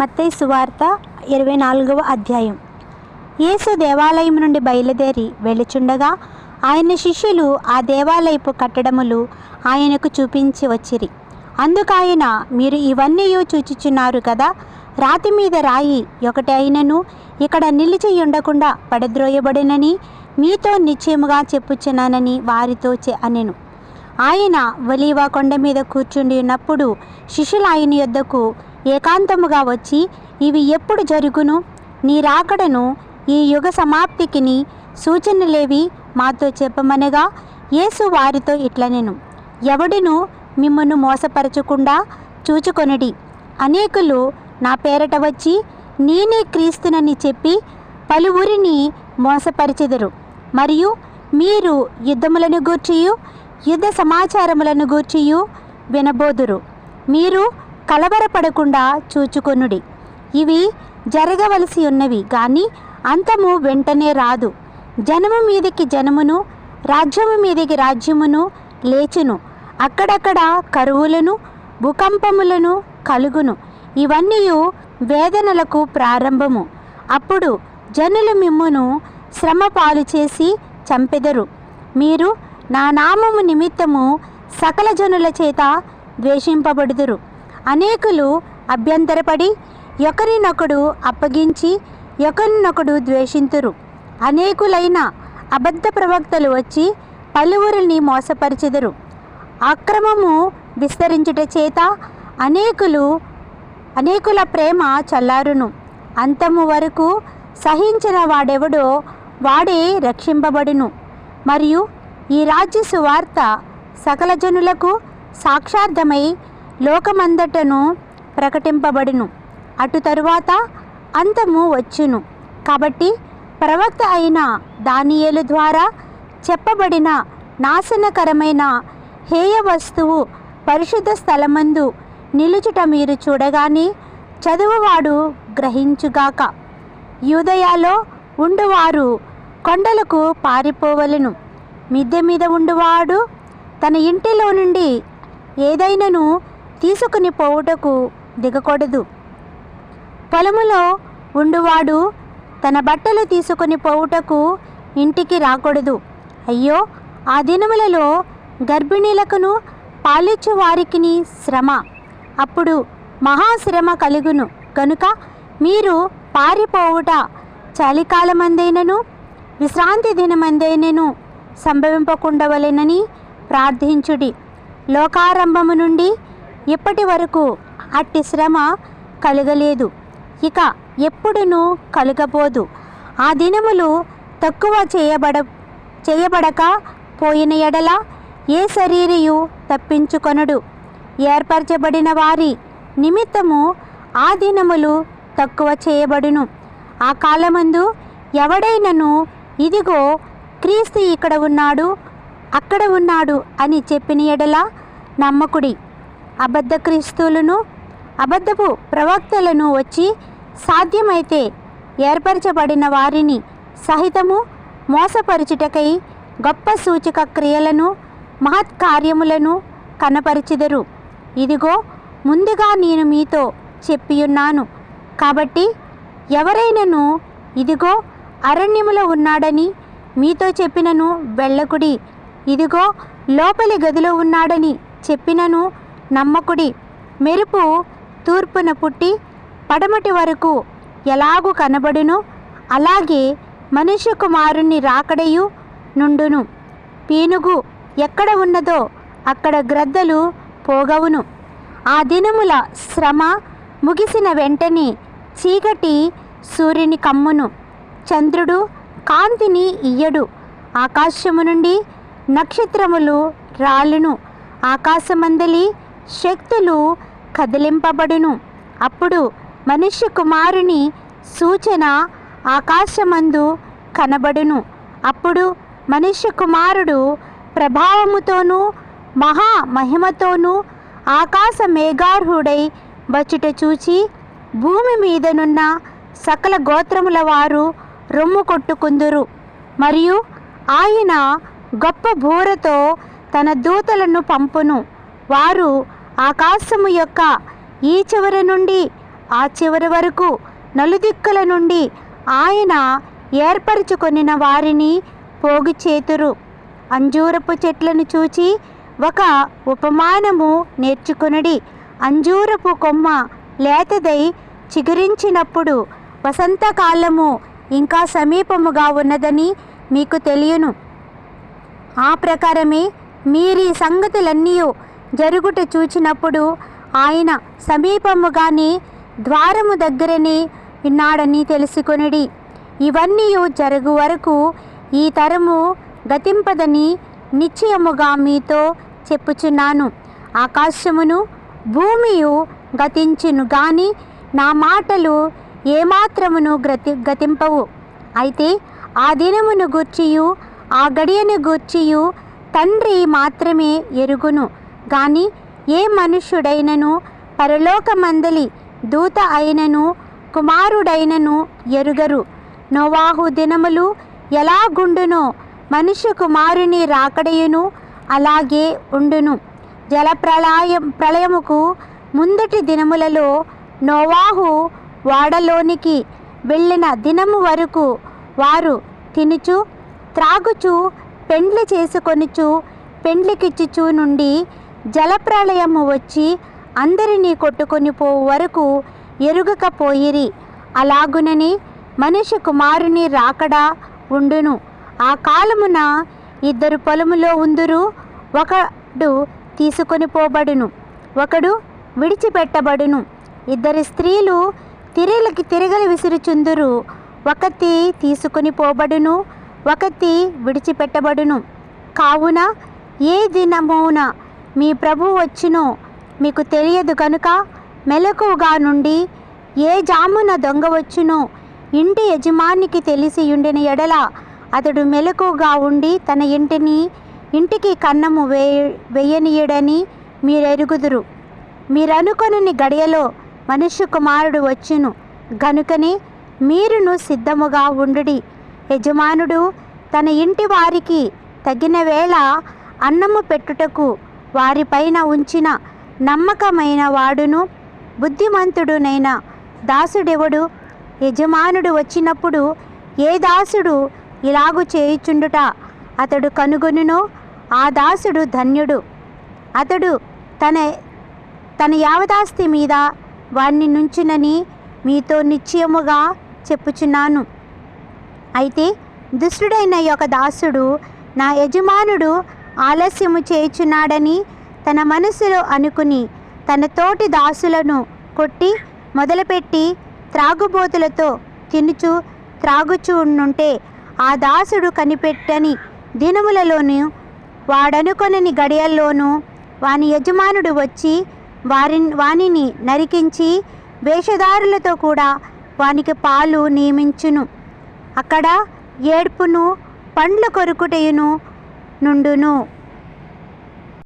మత్తయి సువార్త ఇరవై నాలుగవ అధ్యాయం. యేసు దేవాలయం నుండి బయలుదేరి వెళ్ళుచుండగా ఆయన శిష్యులు ఆ దేవాలయపు కట్టడములు ఆయనకు చూపించి వచ్చిరి. అందుకాయన మీరు ఇవన్నీ చూచుచున్నారు కదా రాతి మీద రాయి ఒకటి అయినను ఇక్కడ నిలిచి ఉండకుండా పడద్రోయబడినని మీతో నిశ్చయముగా చెప్పుచున్నానని వారితో చె అనెను. ఆయన ఒలీవా కొండ మీద కూర్చుండి ఉన్నప్పుడు శిష్యులు ఆయన యొద్దకు ఏకాంతముగా వచ్చి ఇవి ఎప్పుడు జరుగును? నీ రాకడను ఈ యుగ సమాప్తికిని సూచనలేవి మాతో చెప్పమనగా యేసు వారితో ఇట్లనెను ఎవడును మిమ్మను మోసపరచకుండా చూచుకొనడి. అనేకులు నా పేరట వచ్చి నేనే క్రీస్తునని చెప్పి పలువురిని మోసపరిచెదరు. మరియు మీరు యుద్ధములను గూర్చియు యుద్ధ సమాచారములను గూర్చియు వినబోదురు. మీరు కలవరపడకుండా చూచుకొనుడి. ఇవి జరగవలసి ఉన్నవి కానీ అంతము వెంటనే రాదు. జనము మీదకి జనమును రాజ్యము మీదకి రాజ్యమును లేచును. అక్కడక్కడ కరువులను భూకంపములను కలుగును. ఇవన్నీ వేదనలకు ప్రారంభము. అప్పుడు జనులు మిమ్మును శ్రమ పాలు చేసి చంపెదరు. మీరు నా నామము నిమిత్తము సకల జనుల చేత ద్వేషింపబడుదురు. అనేకులు అభ్యంతరపడి ఒకరినొకడు అప్పగించి ఒకరినొకడు ద్వేషింతురు. అనేకులైన అబద్ధ ప్రవక్తలు వచ్చి పలువురిని మోసపరిచెదరు. అక్రమము విస్తరించుట చేత అనేకులు అనేకుల ప్రేమ చల్లారును. అంతము వరకు సహించిన వాడెవడో వాడే రక్షింపబడును. మరియు ఈ రాజ్య సువార్త సకల జనులకు సాక్షార్థమై లోకమందటను ప్రకటింపబడును. అటు తరువాత అంతము వచ్చును. కాబట్టి ప్రవక్త అయిన దానియేలు ద్వారా చెప్పబడిన నాశనకరమైన హేయ వస్తువు పరిశుద్ధ స్థలమందు నిలుచుట మీరు చూడగానే చదువువాడు గ్రహించుగాక. యూదయాలో ఉండువారు కొండలకు పారిపోవలను. మిద్దె మీద ఉండువాడు తన ఇంటిలో నుండి ఏదైనాను తీసుకుని పోవుటకు దిగకూడదు. పొలములో ఉండువాడు తన బట్టలు తీసుకుని పోవుటకు ఇంటికి రాకూడదు. అయ్యో ఆ దినములలో గర్భిణీలకును పాలిచ్చు వారికిని శ్రమ. అప్పుడు మహాశ్రమ కలుగును. కనుక మీరు పారిపోవుట చలికాలమందైనను విశ్రాంతి దినమందైనను సంభవింపకుండవలెనని ప్రార్థించుడి. లోకారంభము నుండి ఇప్పటి వరకు అట్టి శ్రమ కలగలేదు. ఇక ఎప్పుడునూ కలగబోదు. ఆ దినములు తక్కువ చేయబడ చేయబడక పోయిన ఎడల ఏ శరీరయు తప్పించుకొనడు. ఏర్పరచబడిన వారి నిమిత్తము ఆ దినములు తక్కువ చేయబడును. ఆ కాలమందు ఎవడైనను ఇదిగో క్రీస్తు ఇక్కడ ఉన్నాడు అక్కడ ఉన్నాడు అని చెప్పిన ఎడల నమ్మకుడి. అబద్ధ క్రీస్తులను అబద్ధపు ప్రవక్తలను వచ్చి సాధ్యమైతే ఏర్పరచబడిన వారిని సహితము మోసపరుచుటకై గొప్ప సూచక క్రియలను మహత్కార్యములను కనపరిచిదరు. ఇదిగో ముందుగా నేను మీతో చెప్పియున్నాను. కాబట్టి ఎవరైనను ఇదిగో అరణ్యములో ఉన్నాడని మీతో చెప్పినను వెళ్ళకుడి. ఇదిగో లోపలి గదిలో ఉన్నాడని చెప్పినను నమ్మకుడి. మెరుపు తూర్పున పుట్టి పడమటి వరకు ఎలాగు కనబడును? అలాగే మనిషి కుమారుణ్ణి రాకడయు నుండును. పీనుగు ఎక్కడ ఉన్నదో అక్కడ గ్రద్దలు పోగవును. ఆ దినముల శ్రమ ముగిసిన వెంటనే చీకటి సూర్యుని కమ్మును. చంద్రుడు కాంతిని ఇయ్యడు. ఆకాశము నుండి నక్షత్రములు రాలును. ఆకాశమందలి శక్తులు కదిలింపబడును. అప్పుడు మనుష్య కుమారుని సూచన ఆకాశమందు కనబడును. అప్పుడు మనుష్య కుమారుడు ప్రభావముతోనూ మహా మహిమతోనూ ఆకాశ మేఘార్హుడై వచ్చుట చూచి భూమి మీదనున్న సకల గోత్రముల వారు రొమ్ము కొట్టుకుందురు. మరియు ఆయన గొప్ప బూరతో తన దూతలను పంపును. వారు ఆకాశము యొక్క ఈ చివరి నుండి ఆ చివరి వరకు నలుదిక్కుల నుండి ఆయన ఏర్పరచుకొనిన వారిని పోగు చేతురు. అంజూరపు చెట్లను చూచి ఒక ఉపమానము నేర్చుకునడి. అంజూరపు కొమ్మ లేతదై చిగురించినప్పుడు వసంతకాలము ఇంకా సమీపముగా ఉన్నదని మీకు తెలియను. ఆ ప్రకారమే మీరీ సంగతులన్నీ జరుగుట చూచినప్పుడు ఆయన సమీపముగానే ద్వారము దగ్గరనే ఉన్నాడని తెలుసుకొనిడి. ఇవన్నీ జరుగు వరకు ఈ తరము గతింపదని నిశ్చయముగా మీతో చెప్పుచున్నాను. ఆకాశమును భూమియు గతించును గాని నా మాటలు ఏమాత్రమును గతి గతింపవు. అయితే ఆ దినమును గూర్చియు ఆ గడియను గూర్చియు తండ్రి మాత్రమే ఎరుగును. గాని ఏ మనుష్యుడైనను పరలోకమందలి దూత అయినను కుమారుడైనను ఎరుగరు. నోవాహు దినములు ఎలాగుండునో మనుష్య కుమారుని రాకడయును అలాగే ఉండును. జల ప్రళయం ప్రళయముకు ముందటి దినములలో నోవాహు వాడలోనికి వెళ్ళిన దినము వరకు వారు తినుచు త్రాగుచు పెండ్లి చేసుకొనుచు పెండ్లికిచ్చుచు నుండి జలప్రళయము వచ్చి అందరినీ కొట్టుకొని పోవు వరకు ఎరుగకపోయిరి. అలాగునని మనిషి కుమారుని రాకడా ఉండును. ఆ కాలమున ఇద్దరు పొలములో ఉందురు ఒకడు తీసుకొని పోబడును ఒకడు విడిచిపెట్టబడును. ఇద్దరు స్త్రీలు తిరిలకి తిరగలి విసురుచుందురు ఒకతి తీసుకొని పోబడును ఒకతి విడిచిపెట్టబడును. కావున ఏ దినమున మీ ప్రభు వచ్చును మీకు తెలియదు కనుక మెలకుగా నుండి ఏ జామున దొంగ వచ్చునో ఇంటి యజమానికి తెలిసి ఉండిన ఎడల అతడు మెలకుగా ఉండి తన ఇంటిని ఇంటికి కన్నము వే వేయనీయడని మీరెరుగుదురు. మీరనుకొనని గడియలో మనుష్య కుమారుడు వచ్చును. గనుకనే మీరును సిద్ధముగా ఉండుడి. యజమానుడు తన ఇంటి వారికి తగిన వేళ అన్నము పెట్టుటకు వారిపైన ఉంచిన నమ్మకమైన వాడును బుద్ధిమంతుడునైన దాసుడెవడు? యజమానుడు వచ్చినప్పుడు ఏ దాసుడు ఇలాగు చేయుచుండుట అతడు కనుగొనునో? ఆ దాసుడు ధన్యుడు. అతడు తన తన యావదాస్తి మీద వాణ్ణి నుంచునని మీతో నిశ్చయముగా చెప్పుచున్నాను. అయితే దుష్టుడైన యొక్క దాసుడు నా యజమానుడు ఆలస్యము చేయుచున్నాడని తన మనసులో అనుకుని తన తోటి దాసులను కొట్టి మొదలుపెట్టి త్రాగుబోతులతో తినుచు త్రాగుచు ఉంటే ఆ దాసుడు కనిపెట్టని దినములలోనూ వాడనుకొనని గడియల్లోనూ వాని యజమానుడు వచ్చి వారి వానిని నరికించి వేషధారులతో కూడా వానికి పాలు నియమించును. అక్కడ ఏడ్పును పండ్ల కొరుకుటయును నుండును